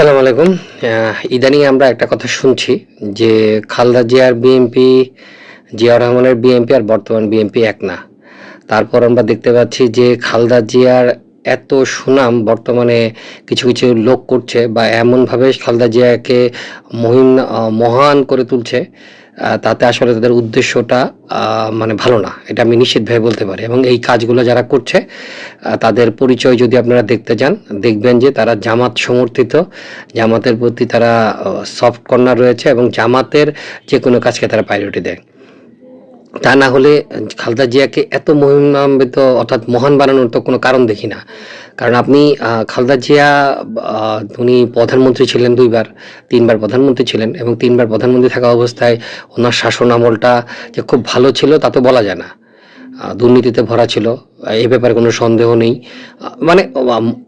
আসসালামু আলাইকুম। ইদানিং আমরা একটা কথা শুনছি যে খালদা জিয়ার বিএনপি জিয়া রহমানের বিএনপি আর বর্তমান বিএনপি এক না। তারপর আমরা দেখতে পাচ্ছি যে খালদা জিয়ার এত সুনাম বর্তমানে কিছু কিছু লোক করছে বা এমনভাবে খালদা জিয়াকে মহিন মহান করে তুলছে তাতে আসলে তাদের উদ্দেশ্যটা মানে ভালো না। এটা আমি নিশ্চিতভাবে বলতে পারি। এবং এই কাজগুলো যারা করছে তাদের পরিচয় যদি আপনারা দেখতে যান দেখবেন যে তারা জামাত সমর্থিত। জামাতের প্রতি তারা সফট কর্নার রয়েছে এবং জামাতের যে কোনো কাজকে তারা প্রায়োরিটি দেয়। তা না হলে, খালদা জিয়াকে এত মহিমান্বিত অর্থাৎ মহান বানানোর তো কোনো কারণ দেখি না। কারণ আপনি খালদা জিয়া উনি প্রধানমন্ত্রী ছিলেন দুইবার, তিনবার প্রধানমন্ত্রী ছিলেন এবং তিনবার প্রধানমন্ত্রী থাকা অবস্থায় ওনার শাসন আমলটা যে খুব ভালো ছিল তা তো বলা যায় না। দুর্নীতিতে ভরা ছিল। এ ব্যাপারে কোনো সন্দেহ নেই। মানে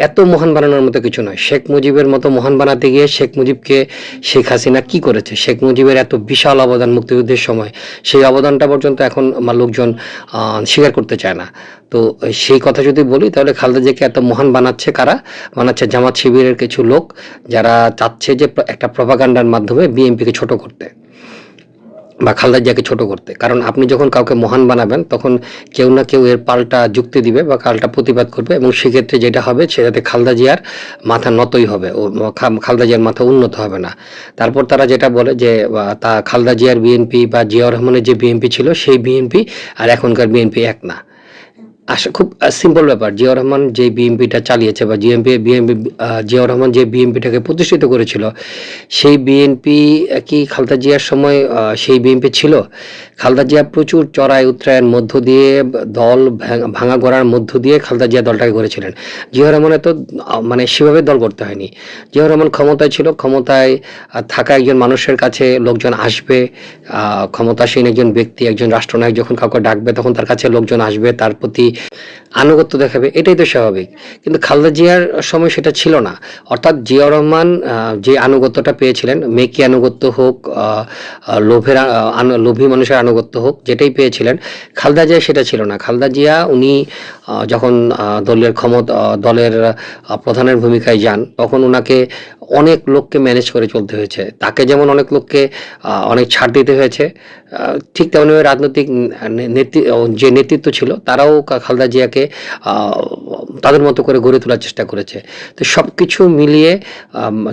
এত মহান বানানোর মতো কিছু নয়। শেখ মুজিবের মতো মহান বানাতে গিয়ে শেখ মুজিবকে শেখ হাসিনা কি করেছে? শেখ মুজিবের এত বিশাল অবদান মুক্তিযুদ্ধের সময়, সেই অবদানটা পর্যন্ত এখন লোকজন স্বীকার করতে চায় না। তো, সেই কথা যদি বলি, তাহলে খালেদা জিয়াকে এত মহান বানাচ্ছে কারা? বানাচ্ছে জামাত শিবিরের কিছু লোক, যারা চাচ্ছে যে একটা প্রপাগান্ডার মাধ্যমে বিএনপিকে ছোট করতে। বা খালদা জিয়াকে ছোট করতে। কারণ আপনি যখন কাউকে মহান বানাবেন, তখন কেউ না কেউ এর পাল্টা যুক্তি দিবে বা পাল্টা প্রতিবাদ করবে এবং সেক্ষেত্রে যেটা হবে সেটাতে খালদা জিয়ার মাথা নতই হবে ও খালদা জিয়ার মাথা উন্নত হবে না। তারপর তারা যেটা বলে যে তা খালদা জিয়ার বিএনপি বা জিয়াউর রহমানের যে বিএনপি ছিল, সেই বিএনপি আর এখনকার বিএনপি এক না। আসলে খুব সিম্পল ব্যাপার। জিয়াউর রহমান যে বিএনপিটা চালিয়েছে বা জিএমপি বিএনপি জিয়াউর রহমান যে বিএনপিটাকে প্রতিষ্ঠিত করেছিল, সেই বিএনপি কি খালদা জিয়ার সময় সেই বিএনপি ছিল? খালদা জিয়া প্রচুর চড়াই উত্তরায়ের মধ্য দিয়ে, দল ভাঙা গড়ার মধ্য দিয়ে খালদা জিয়া দলটাকে করেছিলেন জিয়াউর রহমানের তো মানে সেভাবে দল করতে হয়নি। জিয়াউর রহমান ক্ষমতায় ছিল, ক্ষমতায় থাকা একজন মানুষের কাছে লোকজন আসবে ক্ষমতাসীন একজন ব্যক্তি, একজন রাষ্ট্রনায়ক যখন কাউকে ডাকবে, তখন তার কাছে লোকজন আসবে, তার প্রতি আনুগত্য দেখাবে, এটাই তো স্বাভাবিক। কিন্তু খালদা জিয়ার সময় সেটা ছিল না। অর্থাৎ জিয়া রহমান যে আনুগত্যটা পেয়েছিলেন মেকি আনুগত্য হোক লোভের লোভী মানুষের আনুগত্য হোক, যেটাই পেয়েছিলেন, খালদা জিয়া সেটা ছিল না। খালদা জিয়া, উনি যখন দলের ক্ষমতা দলের প্রধানের ভূমিকায় যান, তখন ওনাকে অনেক লোককে ম্যানেজ করে চলতে হয়েছে। তাকে যেমন অনেক লোককে অনেক ছাড় দিতে হয়েছে ঠিক তেমনিভাবে রাজনৈতিক যে নেতৃত্ব ছিল, তারাও খালদা জিয়াকে তাদের মতো করে গড়ে তোলার চেষ্টা করেছে। তো সব কিছু মিলিয়ে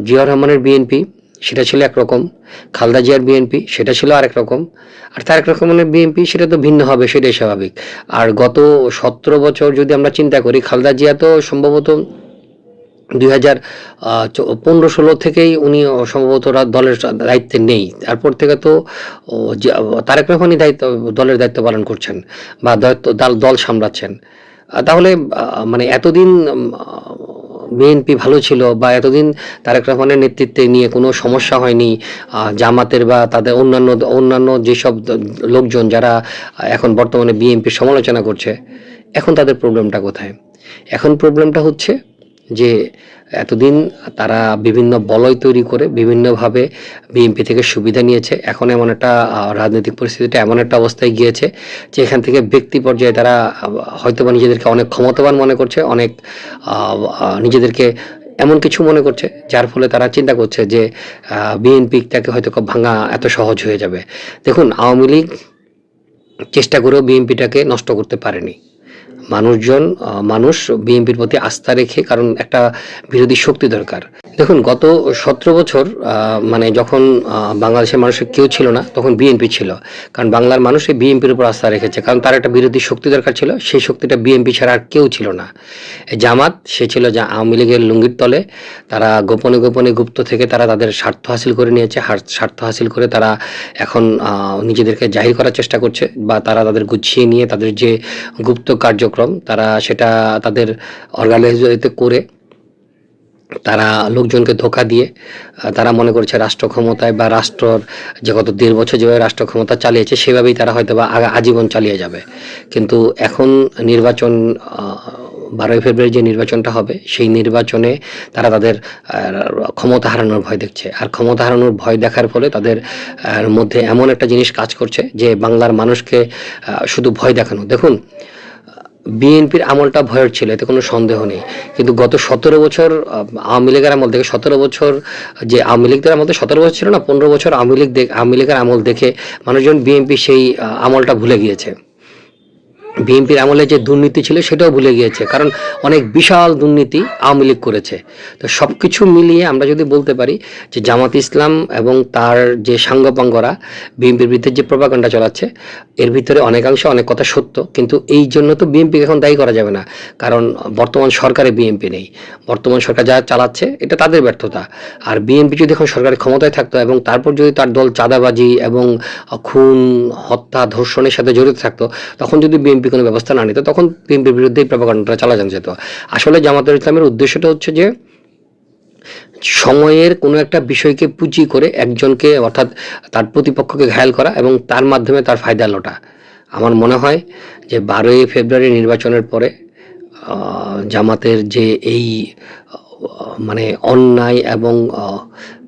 জিয়াউর রহমানের বিএনপি সেটা ছিল একরকম। খালদা জিয়ার বিএনপি, সেটা ছিল আরেক রকম। আর তারেক রহমানের বিএনপি, সেটা তো ভিন্ন হবে, সেটাই স্বাভাবিক। আর গত সতেরো বছর যদি আমরা চিন্তা করি, খালদা জিয়া তো সম্ভবত দুই হাজার পনেরো ষোলো থেকেই উনি সম্ভবত দলের দায়িত্বে নেই। তারপর থেকে তো তারেক রহমানই দায়িত্ব, দলের দায়িত্ব পালন করছেন বা দল- দল সামলাচ্ছেন। তাহলে মানে এতদিন বিএনপি ভালো ছিল বা এতদিন তারেক রহমানের নেতৃত্বে নিয়ে কোনো সমস্যা হয়নি জামাতের বা তাদের অন্যান্য অন্যান্য যেসব লোকজন যারা এখন বর্তমানে বিএনপির সমালোচনা করছে, এখন তাদের প্রবলেমটা কোথায়? এখন প্রবলেমটা হচ্ছে যে এতদিন তারা বিভিন্ন বলয় তৈরি করে বিভিন্নভাবে বিএনপি থেকে সুবিধা নিয়েছে। এখন এমন একটা রাজনৈতিক পরিস্থিতিটা এমন একটা অবস্থায় গিয়েছে যে এখান থেকে ব্যক্তি পর্যায়ে তারা আহ, হয়তোবা নিজেদেরকে অনেক ক্ষমতাবান মনে করছে অনেক নিজেদেরকে এমন কিছু মনে করছে যার ফলে তারা চিন্তা করছে যে বিএনপিটাকে হয়তো ভাঙা এত সহজ হয়ে যাবে। দেখুন আওয়ামী লীগ চেষ্টা করেও বিএনপিটাকে নষ্ট করতে পারেনি। মানুষজন মানুষ বিএনপির প্রতি আস্থা রেখে, কারণ একটা বিরোধী শক্তি দরকার। দেখুন, গত সতেরো বছর মানে যখন বাংলাদেশের মানুষের কেউ ছিল না, তখন বিএনপি ছিল। কারণ বাংলার মানুষ বিএনপির উপর আস্থা রেখেছে। কারণ তার একটা বিরোধী শক্তি দরকার ছিল, সেই শক্তিটা বিএনপি ছাড়া আর কেউ ছিল না। জামাত, সে ছিল যা আওয়ামী লীগের লুঙ্গির তলে। তারা গোপনে গোপনে গুপ্ত থেকে তারা তাদের স্বার্থ হাসিল করে নিয়েছে। স্বার্থ হাসিল করে তারা এখন নিজেদেরকে জাহির করার চেষ্টা করছে বা তারা তাদের গুছিয়ে নিয়ে তাদের যে গুপ্ত কার্যক্রম তারা সেটা তাদের অর্গানাইজতে করে, তারা লোকজনকে ধোকা দিয়ে তারা মনে করছে রাষ্ট্র ক্ষমতায় বা রাষ্ট্রর যে গত দেড় বছর যেভাবে রাষ্ট্র ক্ষমতা চালিয়েছে, সেভাবেই তারা হয়তো বা আজীবন চালিয়ে যাবে। কিন্তু এখন নির্বাচন বারোই ফেব্রুয়ারি যে নির্বাচনটা হবে, সেই নির্বাচনে তারা তাদের ক্ষমতা হারানোর ভয় দেখছে। আর ক্ষমতা হারানোর ভয় দেখার ফলে তাদের মধ্যে এমন একটা জিনিস কাজ করছে যে বাংলার মানুষকে শুধু ভয় দেখানো। দেখুন বিএনপির আমলটা ভয়ের ছিল, এতে কোনো সন্দেহ নেই। কিন্তু গত সতেরো বছর আওয়ামী লীগের আমল দেখে, সতেরো বছর যে আওয়ামী লীগদের আমল সতেরো বছর ছিল না, পনেরো বছর আওয়ামী লীগ আওয়ামী লীগের আমল দেখে মানুষজন বিএনপি সেই আমলটা ভুলে গিয়েছে। বিএনপির আমলে যে দুর্নীতি ছিল সেটাও ভুলে গিয়েছে, কারণ অনেক বিশাল দুর্নীতি আওয়ামী লীগ করেছে। তো সব কিছু মিলিয়ে আমরা যদি বলতে পারি যে জামাত ইসলাম এবং তার যে সাঙ্গপাঙ্গরা, বিএনপির বিরুদ্ধে যে প্রপাগান্ডা চালাচ্ছে, এর ভিতরে অনেকাংশে অনেক কথা সত্য, কিন্তু এই জন্য তো বিএনপিকে এখন দায়ী করা যাবে না, কারণ বর্তমান সরকারে বিএনপি নেই। বর্তমান সরকার যা চালাচ্ছে, এটা তাদের ব্যর্থতা। আর বিএনপি যদি এখন সরকারের ক্ষমতায় থাকতো এবং তারপর যদি তার দল চাঁদাবাজি এবং খুন, হত্যা, ধর্ষণের সাথে জড়িত থাকতো, তখন যদি বিএনপি কোনো ব্যবস্থা না নিত, তখন বিএনপির বিরুদ্ধে প্রপাগান্ডাটা চালানো যেত। আসলে জামাতুল ইসলামের উদ্দেশ্যটা হচ্ছে যে, সময়ের কোনো একটা বিষয়কে পুঁজি করে একজনকে অর্থাৎ তার প্রতিপক্ষকে ঘায়াল করা এবং তার মাধ্যমে তার ফায়দা লোটা। আমার মনে হয় যে বারোই ফেব্রুয়ারি নির্বাচনের পরে জামাতের যে এই মানে অন্যায় এবং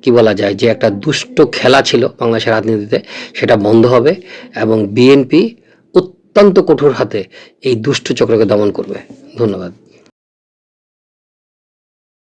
কি বলা যায়, যে একটা দুষ্ট খেলা ছিল বাংলাদেশের রাজনীতিতে, সেটা বন্ধ হবে এবং বিএনপি অত্যন্ত কঠোর হাতে এই দুষ্ট চক্রকে দমন করবে। ধন্যবাদ।